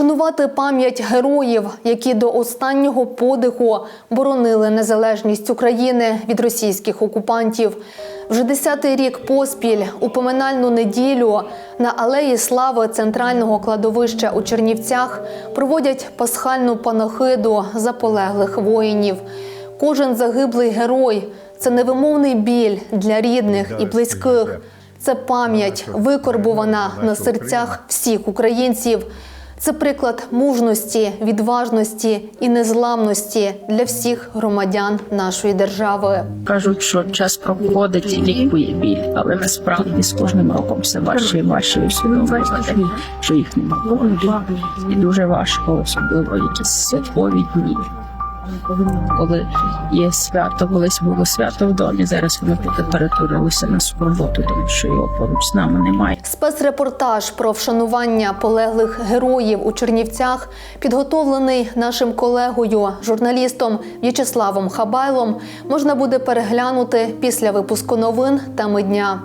Вшанувати пам'ять героїв, які до останнього подиху боронили незалежність України від російських окупантів. Вже десятий рік поспіль у поминальну неділю на алеї слави центрального кладовища у Чернівцях проводять пасхальну панахиду за полеглих воїнів. Кожен загиблий герой це невимовний біль для рідних і близьких. Це пам'ять викорбувана на серцях всіх українців. Це приклад мужності, відважності і незламності для всіх громадян нашої держави. Кажуть, що час проходить і лікує біль, але насправді з кожним роком все важче і важче усвідомлювати, що їх немає. І дуже важко, особливо якісь святкові дні. Коли є свято, колись було свято в домі, зараз воно перетворилося на роботу, тому що його поруч з нами немає. Спецрепортаж про вшанування полеглих героїв у Чернівцях підготовлений нашим колегою, журналістом В'ячеславом Хабайлом, можна буде переглянути після випуску новин теми дня.